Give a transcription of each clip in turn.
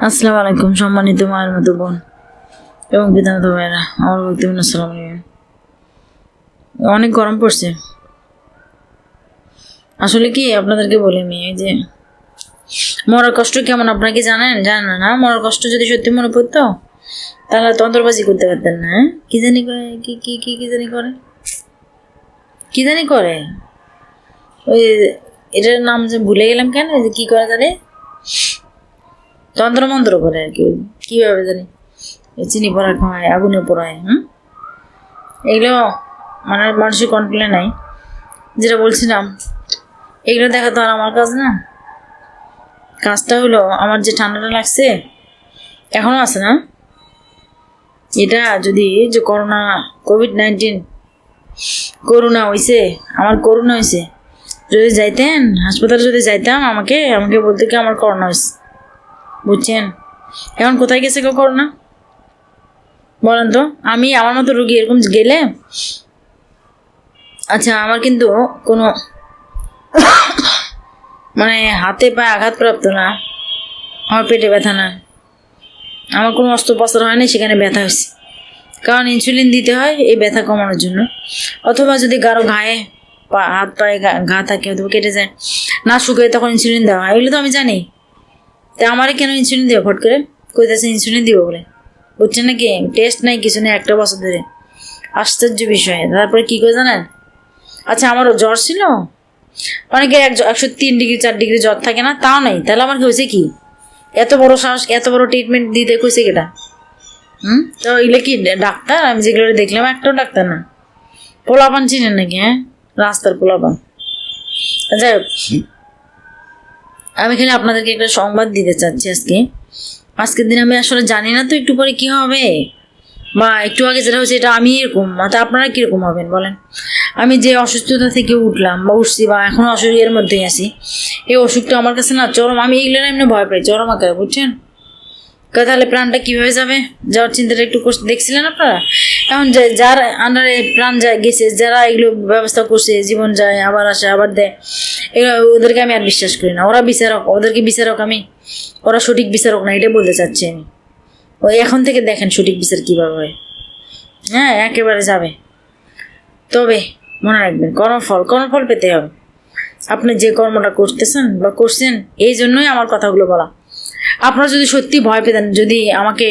আসসালামু আলাইকুম সম্মানিত মায়ের মতো বোন এবং পিতামাতা ভাইয়েরা আমার বক্তব্য আসসালাম অনেক গরম পড়ছে। আসলে কি আপনাদেরকে বলি এই যে মরার কষ্ট কেমন আপনাকে জানেন? জানেন না, মরার কষ্ট যদি সত্যি মনে পড়তো তাহলে তন্ত্রবাজি করতে পারতেন না হ্যাঁ? কি জানি করে কি কি কি কি জানি করে? কি জানি করে? ওই এটার নাম যে ভুলে গেলাম কেন? যে কি করে জানে? তন্ত্রমন্ত্র করে আর কি। কীভাবে জানি? চিনি পড়া খাওয়ায় আগুনে পোড়ায়, হুম? এগুলো মানে মানুষের কন্ট্রোলে নাই। যেটা বলছিলাম, এগুলো দেখা তো আর আমার কাজ না। কাজটা হলো আমার যে ঠান্ডাটা লাগছে এখনও আছে না? এটা যদি যে করোনা কোভিড নাইন্টিন করোনা হয়েছে আমার করোনা হয়েছে যদি যাইতেন, হাসপাতালে যদি যাইতাম, আমাকে আমাকে বলতে কি আমার করোনা হয়েছে বুঝছেন? এখন কোথায় গেছে কেউ করোনা? বলেন তো, আমি আমার মতো রুগী এরকম গেলে? আচ্ছা আমার কিন্তু কোনো মানে হাতে পায়ে আঘাতপ্রাপ্ত না। আমার পেটে ব্যথা না। আমার কোনো অস্ত্রোপচার হয়নি, সেখানে ব্যথা হয়েছে। কারণ ইনসুলিন দিতে হয় এই ব্যথা কমানোর জন্য। অথবা যদি কারও ঘায়ে পা, হাত পায়ে ঘা- থাকে অথবা কেটে যায়, না শুকায় তখন ইনসুলিন দেওয়া হয়। এগুলো তো আমি জানি। তা আমারে কেন ইনসুলিন দেবো ফট করে? কইতেছে ইনসুলিন দিব বলে। বুঝছেন নাকি? টেস্ট নাই কিছু নেই, একটা বছর ধরে। আশ্চর্য বিষয়। তারপরে কী করে জানেন? আচ্ছা আমারও জ্বর ছিল। অনেকে এক একশো তিন ডিগ্রি, চার ডিগ্রি জ্বর থাকে না, তাও নেই। তাহলে আমার হয়েছে কি? এত বড় সাহস, এত বড় ট্রিটমেন্ট দিতে কইছে কেটা? হুম? তো এগুলো কি ডাক্তার? আমি যেগুলো দেখলাম, একটাও ডাক্তার না। পোলাপান চিনেন নাকি হ্যাঁ? রাস্তার পোলাপান। যাই হোক। আমি এখানে আপনাদেরকে একটা সংবাদ দিতে চাচ্ছি আজকে। আজকের দিন আমি আসলে জানি না তো একটু পরে কি হবে। মা, একটু আগে যেটা হচ্ছে এটা আমি এরকম তা আপনারা কীরকম হবেন বলেন? আমি যে অসুস্থতা থেকে উঠলাম বা উঠছি বা এখনও অসুখের মধ্যেই আছি, এই অসুখটা আমার কাছে না চরম, আমি এগুলো এমনি ভয় পাই, চরম আকারে, বুঝছেন? তাহলে প্রাণটা কীভাবে যাবে? যাওয়ার চিন্তাটা একটু দেখছিলেন আপনারা? এখন যার আন্ডারে প্রাণ যায়, গেছে, যারা এগুলো ব্যবস্থা করছে, জীবন যায়, আবার আসে, আবার দেয় এগুলো ওদেরকে আমি আর বিশ্বাস করি না। ওরা বিচারক, ওদেরকে বিচারক আমি, ওরা সঠিক বিচারক না এটা বলতে চাচ্ছি আমি। ওই এখন থেকে দেখেন সঠিক বিচার কীভাবে হয়। হ্যাঁ একেবারে যাবে। তবে মনে রাখবেন, কর্মফল কর্মফল পেতে হবে। আপনি যে কর্মটা করতেছেন বা করছেন, এই জন্যই আমার কথাগুলো বলা। আপনারা যদি সত্যি ভয় পেতেন, যদি আমাকে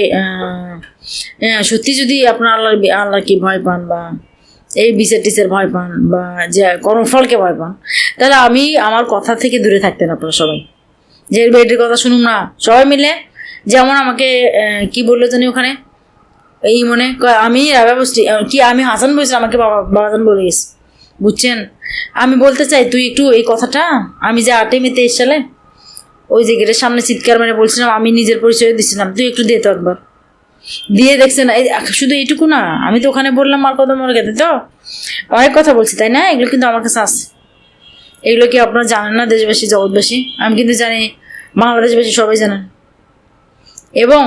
সত্যি যদি আপনার আল্লাহর বি- আল্লাহকে ভয় পান বা এই বিচার টিচার ভয় পান বা যে কর্মফলকে ভয় পান, তাহলে আমি আমার কথা থেকে দূরে থাকতেন আপনারা সবাই। যে বেডের কথা শুনুন না, সবাই মিলে যেমন আমাকে কি বলল জানি ওখানে? এই মনে আমি রাবা বসছি কি আমি হাসান বলছি, আমাকে বাবা বাবাজান বলে গেছে। বুঝছেন? আমি বলতে চাই, তুই একটু এই কথাটা, আমি যে আটে মেতে সালে ওই যে গেটের সামনে চিৎকার মানে বলছিলাম, আমি নিজের পরিচয় দিছিলাম। তুই একটু দে তো একবার। দিয়ে দেখছে না শুধু এইটুকু না, আমি তো ওখানে বললাম আর কত মনে গেতে তো। অনেক কথা বলছি, তাই না? এগুলো কিন্তু আমার কাছে আসছে এগুলো কি আপনারা জানেন না, দেশবাসী, জগৎবাসী? আমি কিন্তু জানি বাংলাদেশবাসী সবাই জানেন এবং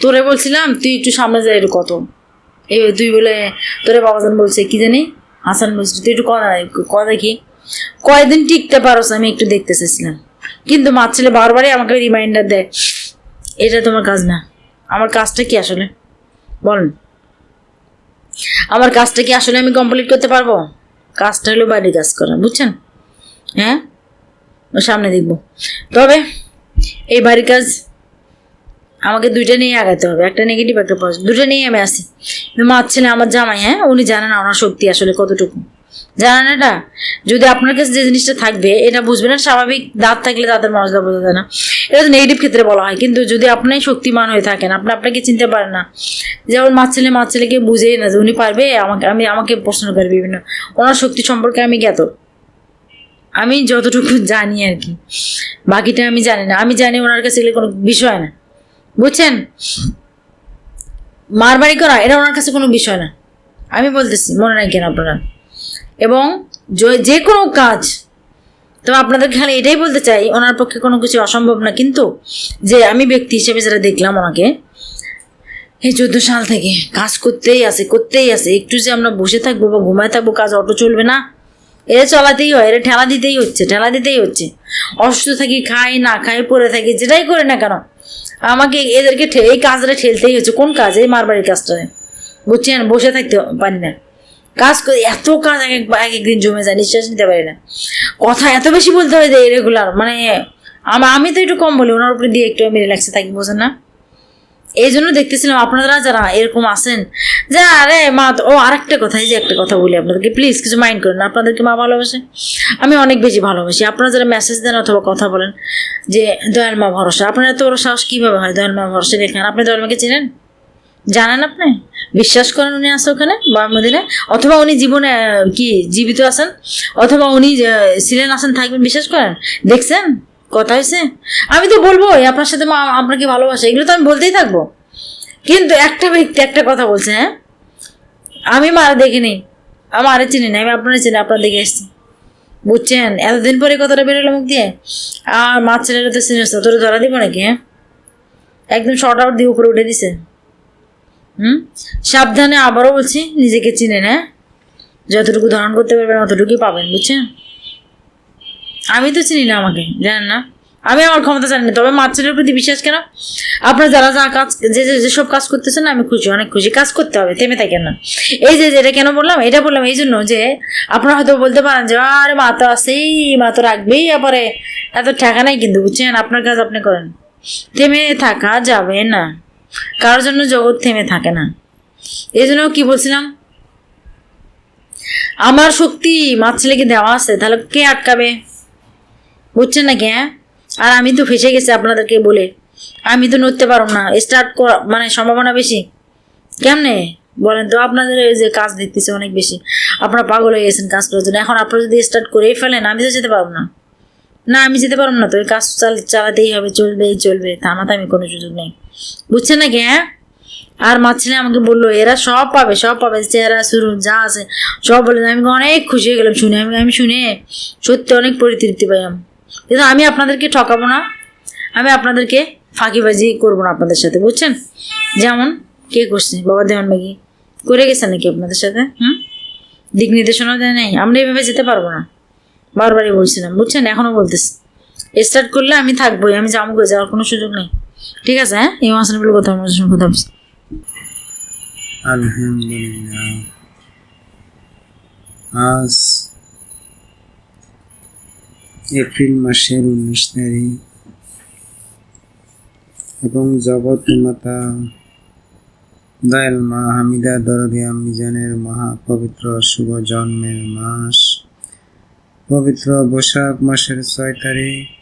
তোরে বলছিলাম, তুই একটু সামনে যাই একটু কত। এই তুই বলে, তোরে বাবাজান বলছে, কি জানি? হাসান বলছে, তুই একটু কথা কথা দেখি। কয়দিন টিকতে পারোস আমি একটু দেখতে চাইছিলাম। কিন্তু মার ছেলে বারবারই আমাকে রিমাইন্ডার দেয়। এটা তোমার কাজ না। আমার কাজটা কি আসলে? বলেন। আমার কাজটা কি আসলে আমি কমপ্লিট করতে পারব? কাজটা হলো বাড়ির কাজ করা, বুঝছেন? হ্যাঁ? সামনে দেখব। তবে এই বাড়ির কাজ আমাকে দুইটা নিয়ে আগাতে হবে, একটা নেগেটিভ একটা পজিটিভ দুটো নিয়ে আমি আসি কিন্তু মার ছেলে আমার জামাই হ্যাঁ? উনি জানেন না ওনার শক্তি আসলে কতটুকু। জানেন এটা? যদি আপনার কাছে যে জিনিসটা থাকবে, এটা বুঝবেন না, স্বাভাবিক দাঁত থাকলে দাঁতের মশলা বোঝা যায় না। এটা তো নেগেটিভ ক্ষেত্রে বলা হয়। কিন্তু যদি আপনি শক্তিমান হয়ে থাকেন, আপনি আপনাকে চিনতে পারেন না। যেমন মাছ ছেলে, মাছ ছেলেকে বুঝেই না যে উনি পারবে, আমাকে, আমি, আমাকে প্রশ্ন করে বিভিন্ন। ওনার শক্তি সম্পর্কে আমি জ্ঞাত। আমি যতটুকু জানি আর কি। বাকিটা আমি জানি না। আমি জানি ওনার কাছে এগুলো কোনো বিষয় না। বুঝছেন? মারবাড়ি করা, এটা ওনার কাছে কোনো বিষয় না। আমি বলতেছি, মনে রাখেন আপনারা। এবং য- কোনো কাজ। তো আপনাদের খালি এটাই বলতে চাই, ওনার পক্ষে কোনো কিছু অসম্ভব না, কিন্তু যে আমি ব্যক্তি হিসেবে যেটা দেখলাম ওনাকে, এই চোদ্দ সাল থেকে কাজ করতেই আছে করতেই আছে। একটু যে আমরা বসে থাকব বা ঘুমায় থাকব, কাজ অটো চলবে না। এরা চলাতেই হয় এরা ঠেলা দিতেই হচ্ছে, ঠেলা দিতেই হচ্ছে। অসুস্থ থাকি, খাই, না খাই পরে থাকি, যেটাই করে না কেন, আমাকে এদেরকে এই কাজটা ঠেলতেই হচ্ছে। কোন কাজ? এই মারবাড়ির কাজটা। বুঝছেন? বসে থাকতে পারি না। কাজ করে এত কাজ এক এক এক একদিন জমে যায়, নিঃশ্বাস নিতে পারি না। কথা এত বেশি বলতে হয় যে রেগুলার মানে আমা- তো একটু কম বলি, ওনার উপরে দিয়ে একটু আমি রিল্যাক্সে থাকি, বোঝেন না? এই জন্য দেখতেছিলাম আপনারা যারা এরকম আছেন, যে, আরে মা ও, আরেকটা কথা, এই যে একটা কথা বলি আপনাদেরকে প্লিজ কিছু মাইন্ড করেন আপনাদেরকে মা ভালোবাসে? আমি অনেক বেশি ভালোবাসি। আপনারা যারা মেসেজ দেন অথবা কথা বলেন, যে দয়াল মা ভরসা, আপনার এত বড় সাহস কীভাবে হয় দয়াল মা ভরসা লেখেন আপনি দয়াল মাকে চেনেন? জানেন আপনি? বিশ্বাস করেন উনি আছে ওখানে মদিনে অথবা উনি জীবনে কি, জীবিত আছেন? অথবা উনি ছিলেন, আছেন, থাকবেন, বিশ্বাস করেন? দেখছেন? কথা হয়েছে? আমি তো বলব আপনার সাথে মা আপনাকে ভালোবাসে? এগুলো তো আমি বলতেই থাকব। কিন্তু একটা ব্যক্তি, একটা কথা বলছে হ্যাঁ? আমি মারা দেখিনি। আমার আরে চিনি না, আমি আপনারা চিনি, আপনার দেখে এসেছি বুঝছেন? এতদিন পরে কথাটা বেরোলো মুখ দিয়ে। আর মাছ ছেলেরা তো না তোর ধরা দিব নাকি হ্যাঁ? একদম শর্ট আউট দিয়ে উপরে উঠে দিছে। হুম? সাবধানে আবারও বলছি, নিজেকে চিনে হ্যাঁ যতটুকু ধারণ করতে পারবেন অতটুকুই পাবেন, বুঝছেন? আমি তো চিনি না আমাকে, জানেন না? আমি আমার ক্ষমতা জানি না, তবে মাছের প্রতি বিশ্বাস কেন? আপনারা যারা যা কাজ, যে যে, যেসব কাজ করতেছেন, আমি খুশি, অনেক খুশি। কাজ করতে হবে, থেমে থাকেন না। এই যে যেটা কেন বললাম? এটা বললাম এই জন্য যে, আপনারা হয়তো বলতে পারেন যে, আরে মা তো আছেই, মা তো রাখবেই আবারে এত ঠেকা নাই কিন্তু, বুঝছেন? আপনার কাজ আপনি করেন। থেমে থাকা যাবে না। কারোর জন্য জগৎ থেমে থাকে না। এই জন্য কি বলছিলাম? আমার শক্তি মাছ ছেলেকে দেওয়া আছে, তাহলে কে আটকাবে? বুঝছেন নাকি হ্যাঁ? আর আমি তো ফেসে গেছি আপনাদেরকে বলে। আমি তো নড়তে পারব না স্টার্ট করা মানে সম্ভাবনা বেশি। কেমনে? বলেন তো, আপনাদের এই যে কাজ দেখতেছে অনেক বেশি। আপনারা পাগল হয়ে গেছেন কাজ করার জন্য। এখন আপনারা যদি স্টার্ট করেই ফেলেন, আমি তো যেতে পারব না। না, আমি যেতে পারব না তো, এই কাজ চালাতেই হবে, চলবেই চলবে, থামাতে আমি কোনো সুযোগ নেই। বুঝছেন নাকি হ্যাঁ? আর মাছ ছেলে আমাকে বলল, এরা সব পাবে সব পাবে, চেহারা শুরু যা আছে, সব বলে আমি অনেক খুশি হয়ে গেলাম শুনে, আমি আমি শুনে সত্যি অনেক পরিতৃপ্তি পাইলাম। কিন্তু আমি আপনাদেরকে ঠকাবো না, আমি আপনাদেরকে ফাঁকিবাজি করব না আপনাদের সাথে, বুঝছেন? যেমন কে করছে? বাবা দেওয়ান বাগি। করে গেছে নাকি আপনাদের সাথে? হুম? দিক নির্দেশনা দেয় নাই। আমরা এভাবে যেতে পারব না। বারবারই বলছিলাম, বুঝছেন? এখনও বলতেছি। স্টার্ট করলে আমি থাকবোই, আমি যাব যাওয়ার কোনো সুযোগ নেই। ঠিক আছে হ্যাঁ? এই মাসের বলে কথা সঙ্গে কথা বলছি আলহামদুলিল্লাহ। আজ এপ্রিল মাসের উনিশ তারিখ। এবং জগৎ মাতা দয়াল মা হামিদা দরদি আম্মিজানের মহা পবিত্র শুভ জন্মের মাস। পবিত্র বৈশাখ মাসের ছয় তারিখ।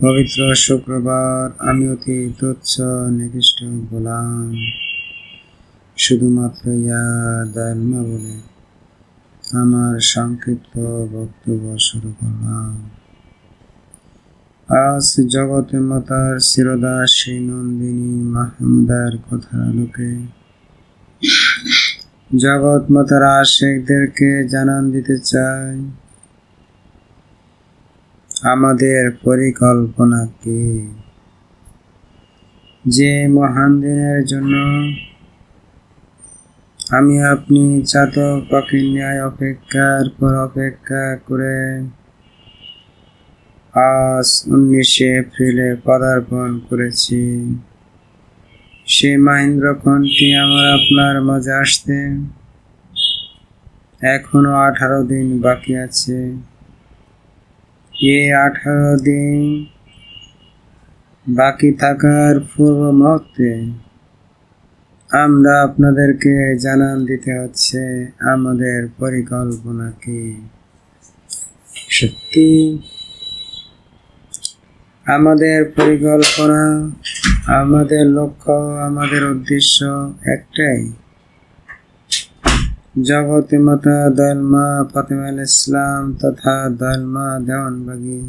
পবিত্র শুক্রবার, আমি অতি তুচ্ছ, নিকৃষ্ট গোলাম। শুধুমাত্র ইয়া বলে আমার সংক্ষিপ্ত বক্তব্য শুরু করলাম। আজ জগতের মাতার শিরদাসী নন্দিনী মাহমুদার কথার আলোকে জগৎ মাতার আশেকদেরকে জানান দিতে চাই। আমাদের পরিকল্পনা কি? যে মহান দিনের জন্য আমি আপনি চাতক পাখির ন্যায় অপেক্ষার পর অপেক্ষা করে আজ উনিশে এপ্রিলে পদার্পণ করেছি। সে মাহেন্দ্র খনটি আমার আপনার মাঝে আসতে এখনও আঠারো দিন বাকি আছে। এই আঠারো দিন। বাকি থাকার পূর্ব মুহূর্তে আমরা আপনাদেরকে জানান দিতে হচ্ছে আমাদের পরিকল্পনা কি। সত্যি? আমাদের পরিকল্পনা, আমাদের লক্ষ্য, আমাদের উদ্দেশ্য একটাই। জগতে মাতা দলমা ফাতেমা ইসলাম তথা দলমা দেওয়ানবাগি।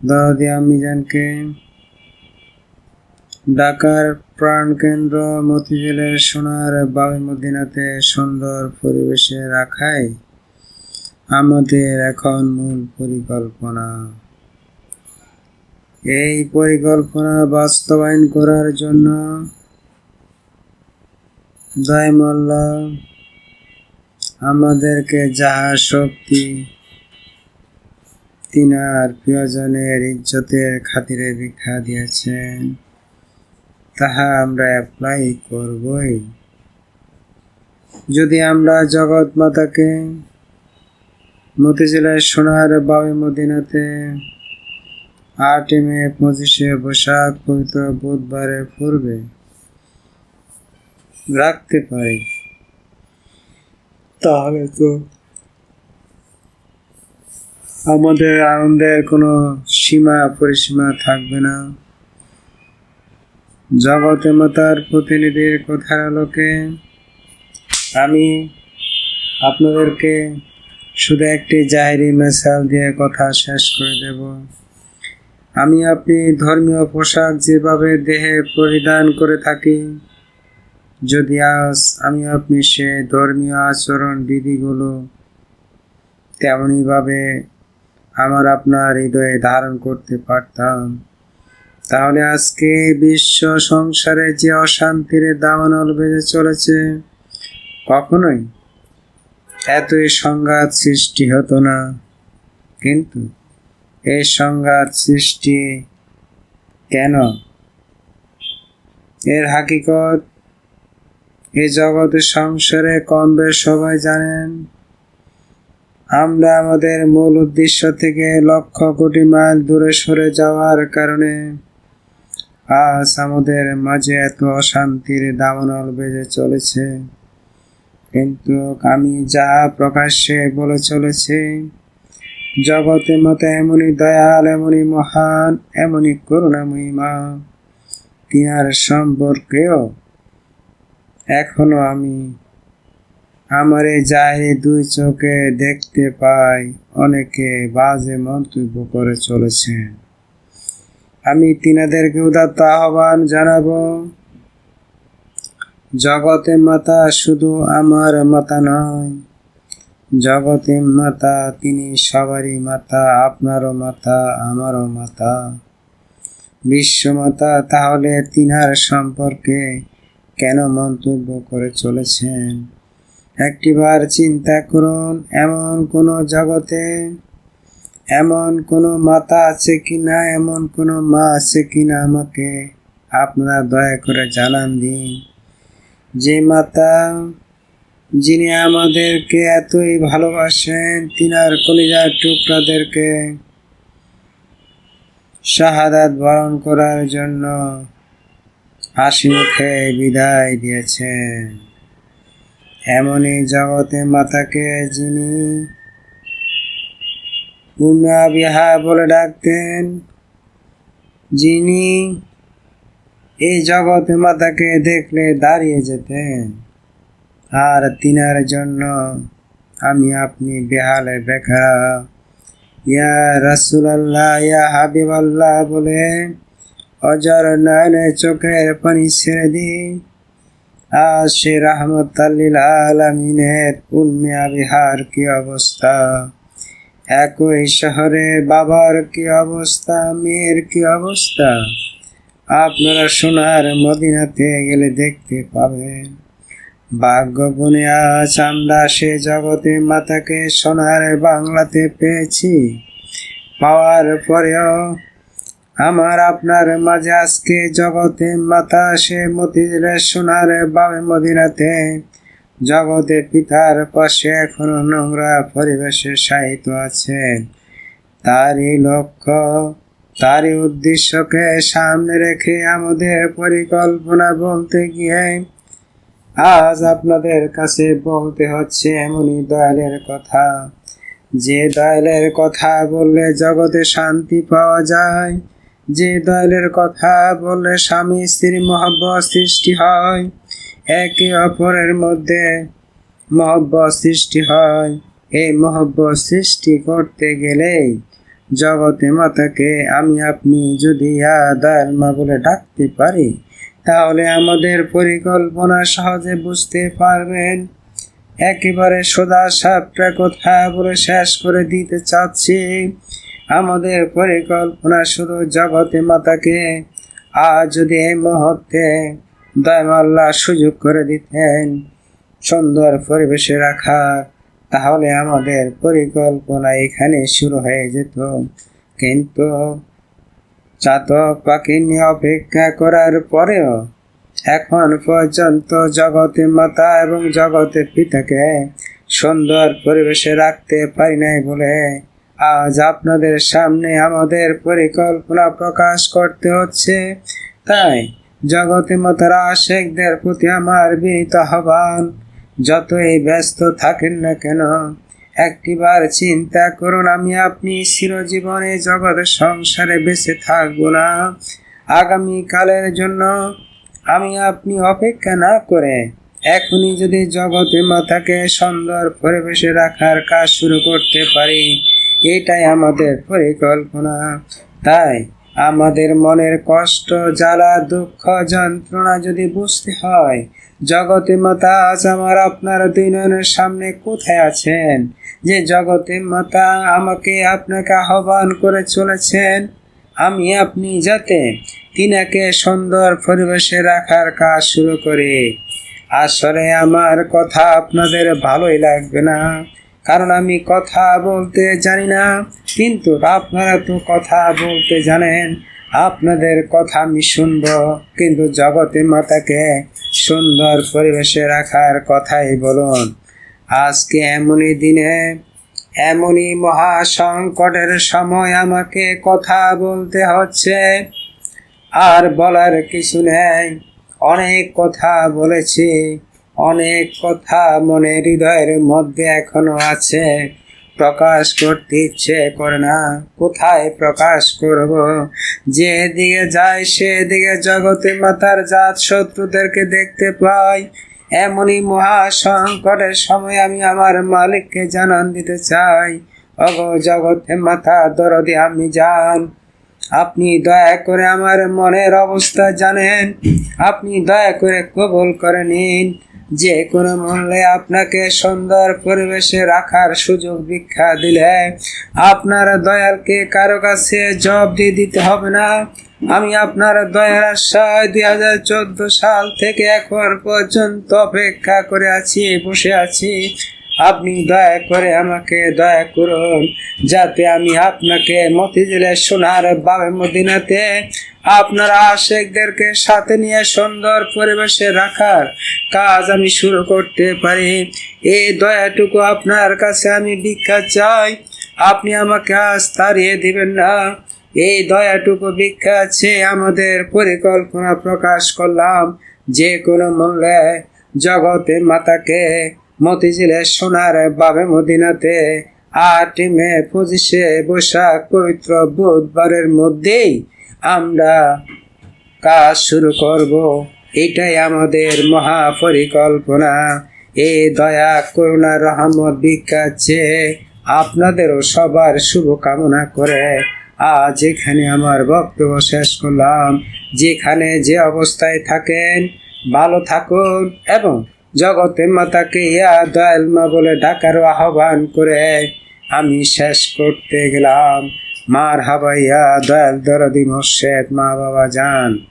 দাদি আমিজানকে ঢাকার প্রাণকেন্দ্র মতিঝিলের সোনার বাবি মদিনাতে সুন্দর পরিবেশে রাখাই আমাদের এখন মূল পরিকল্পনা। এই পরিকল্পনা বাস্তবায়ন করার জন্য দয়মল্লা আমাদেরকে যাহা শক্তি তিনার প্রিয়জনের ইজ্জতের খাতিরে ভিক্ষা দিয়েছেন, তাহা আমরা অ্যাপ্লাই করবই। যদি আমরা জগৎ মাতাকে মতিঝিলের সোনার বাবে মদিনাতে আট মে পঁচিশে বৈশাখ পবিত্র বুধবারে পূর্বে রাখতে পারি। তাহলে তো। আমাদের আনন্দের কোনো সীমা, পরিসীমা থাকবে না। জগতে মাতার প্রতিনিধির কথার আলোকে আমি আপনাদেরকে শুধু একটি জাহেরি মেসাল দিয়ে কথা শেষ করে দেব। আমি আপনি ধর্মীয় পোশাক যেভাবে দেহে পরিধান করে থাকি যদি আজ আমি আপনি সে ধর্মীয় আচরণ বিধিগুলো তেমনইভাবে আমার আপনার হৃদয়ে ধারণ করতে পারতাম, তাহলে আজকে বিশ্ব সংসারে যে অশান্তির দাবানল বেজে চলেছে, কখনোই এতই সংঘাত সৃষ্টি হতো না। কিন্তু এই সংঘাত সৃষ্টি কেন? এর হাকিকত এই জগতের সংসারে কম বেশ সবাই জানেন। আমরা আমাদের মূল উদ্দেশ্য থেকে লক্ষ কোটি মাইল দূরে সরে যাওয়ার কারণে আজ আমাদের মাঝে এত অশান্তির দামনল বেজে চলেছে। কিন্তু আমি যা প্রকাশ্যে বলে চলেছি, জগতে মতো এমনই দয়াল, এমনই মহান, এমনই করুণাময়ী মা। তিনার সম্পর্কেও এখনও আমি আমার এই দুই চোখে দেখতে পাই, অনেকে বাজে মন্তব্য করে চলেছেন আমি তিনাদেরকে উদাত্ত আহ্বান জানাব, জগতে মাতা শুধু আমার মাতা নয়, জগতে মাতা তিনি সবারই মাতা, আপনারও মাতা, আমারও মাতা। বিশ্বমাতা, তাহলে তিনার সম্পর্কে কেন মন্তব্য করে চলেছেন? একটিবার চিন্তা করুন, এমন কোনো জগতে এমন কোনো মাতা আছে কি না এমন কোনো মা আছে কিনা আমাকে আপনারা দয়া করে জানান দিন। যে মাতা যিনি আমাদেরকে এতই ভালোবাসেন, তিনার কলিজার টুকরাদেরকে শাহাদাত বরণ করার জন্য হাসি মুখে বিদায় দিয়েছেন। এমনই জগতে মাতাকে যিনি উমা বিহা বলে ডাকতেন, যিনি এই জগতে মাতাকে দেখলে দাঁড়িয়ে যেতেন। আর তিনার জন্য আমি আপনি বেহালে বেখা ইয়া রাসুলাল্লাহ, ইয়া হাবিব আল্লাহ বলে অজর নয়নে চোখের পানি ছেড়ে দিই। আজ রহমত আলমিনের উন্মিয়া বিহার কি অবস্থা? একই শহরে বাবার কি অবস্থা? মেয়ের কি অবস্থা? আপনারা সোনার মদিনাতে গেলে দেখতে পাবেন। ভাগ্য গুণে আজ আমরা সে জগতে মাতাকে সোনার বাংলাতে পেয়েছি। পাওয়ার পরেও আমার আপনার মাঝে আজকে জগতে মাতা সে মতিদের সোনার বাবে মদিনাতে। জগতে পিতার পাশে এখনও নোংরা পরিবেশে সাহিত্য আছেন তারই লক্ষ্য, তারই উদ্দেশ্যকে সামনে রেখে আমাদের পরিকল্পনা বলতে গিয়ে আজ আপনাদের কাছে বলতে হচ্ছে এমনই দয়ালের কথা। যে দয়ালের কথা বললে জগতে শান্তি পাওয়া যায় যে দয়ালের কথা বলে স্বামী স্ত্রীর মহব্বত সৃষ্টি হয়, একে অপরের মধ্যে মহব্বত সৃষ্টি হয়। এই মহব্বত সৃষ্টি করতে গেলে জগতে মাতাকে আমি, আপনি যদি দয়াল মা বলে ডাকতে পারি, তাহলে আমাদের পরিকল্পনা সহজে বুঝতে পারবেন। একেবারে সোজা সাপটা কথা বলে শেষ করে দিতে চাচ্ছি? আমাদের পরিকল্পনা শুধু জগতে মাতাকে। আর যদি এই মুহূর্তে দয়ামাল্লা সুযোগ করে দিতেন সুন্দর পরিবেশে রাখার, তাহলে আমাদের পরিকল্পনা এখানে শুরু হয়ে যেত। কিন্তু চাতক পাখি নিয়ে অপেক্ষা করার পরেও এখন পর্যন্ত জগতে মাতা এবং জগতে পিতাকে সুন্দর পরিবেশে রাখতে পারি নাই বলে আজ আপনাদের সামনে আমাদের পরিকল্পনা প্রকাশ করতে হচ্ছে। তাই জগতে মাতারা আশেকদের প্রতি আমার বিনীত আহ্বান, যতই ব্যস্ত থাকেন না কেন, একটিবার চিন্তা করুন, আমি আপনি চিরজীবনে জগৎ সংসারে বেঁচে থাকব না। আগামীকালের জন্য আমি আপনি অপেক্ষা না করে এখনই যদি জগতে মাতাকে সুন্দর পরিবেশে রাখার কাজ শুরু করতে পারি, এটাই আমাদের পরিকল্পনা। তাই আমাদের মনের কষ্ট, জ্বালা, দুঃখ, যন্ত্রণা যদি বুঝতে হয়, জগতে মাতা আজ আমার আপনার দুই নয়নের সামনে কোথায় আছেন? যে জগতে মাতা আমাকে আপনাকে আহ্বান করে চলেছেন আমি আপনি যাতে তিনাকে সুন্দর পরিবেশে রাখার কাজ শুরু করি। আসলে আমার কথা আপনাদের ভালোই লাগবে না। কারণ আমি কথা বলতে জানি না, কিন্তু আপনারা তো কথা বলতে জানেন, আপনাদের কথা আমি শুনব। কিন্তু জগতে মাতাকে সুন্দর পরিবেশে রাখার কথাই বলুন। আজকে এমনই দিনে এমনই মহা সংকটের সময় আমাকে কথা বলতে হচ্ছে। আর বলার কিছু নেই। অনেক কথা বলেছি। অনেক কথা মনে হৃদয়ের মধ্যে এখনও আছে। প্রকাশ করতে ইচ্ছে করে না। কোথায় প্রকাশ করব? যেদিকে যাই সেদিকে জগতে মাতার জাত শত্রুদেরকে দেখতে পাই। এমনই মহা সংকটের সময় আমি আমার মালিককে জানান দিতে চাই। অগ জগতে মাথা, দরদি আমি যান। আপনি দয়া করে আমার মনের অবস্থা জানেন। আপনি দয়া করে কবুল করে নিন। যে কোনো মূল্যে আপনাকে সুন্দর পরিবেশে রাখার সুযোগ ভিক্ষা দিলে আপনার দয়ালকে কারও কাছে জবাব দিয়ে দিতে হবে না। আমি আপনার দয়ার আশায় দুই হাজার চোদ্দ সাল থেকে এখন পর্যন্ত অপেক্ষা করে আছি, বসে আছি। আপনি দয়া করে আমাকে দয়া করুন, যাতে আমি আপনাকে মতিঝিলের সোনার বাবে মদিনাতে আপনার আশেকদেরকে সাথে নিয়ে সুন্দর পরিবেশে রাখার কাজ আমি শুরু করতে পারি। এই দয়াটুকু আপনার কাছে আমি ভিক্ষা চাই। আপনি আমাকে আজ তাড়িয়ে দিবেন না। এই দয়াটুকু ভিক্ষা আছে আমাদের পরিকল্পনা প্রকাশ করলাম। যে কোনো মূল্যে জগতে মাতাকে মতিঝিলের সোনার বাবে মদিনাতে আট মে পঁচিশে বৈশাখ পবিত্র বুধবারের মধ্যেই আমরা কাজ শুরু করব। এটাই আমাদের মহা পরিকল্পনা এই দয়া, করুণা, রহমত ভিক্ষাচ্ছে আপনাদেরও সবার শুভ কামনা করে আজ এখানে আমার বক্তব্য শেষ করলাম। যেখানে যে অবস্থায় থাকেন, ভালো থাকুন এবং জগতে মাতাকে ইয়া দয়াল মা বলে ডাকার আহ্বান করে আমি শেষ করতে গেলাম। মার হাবাইয়া দয়াল দরদি মোর্শেদ মা বাবা যান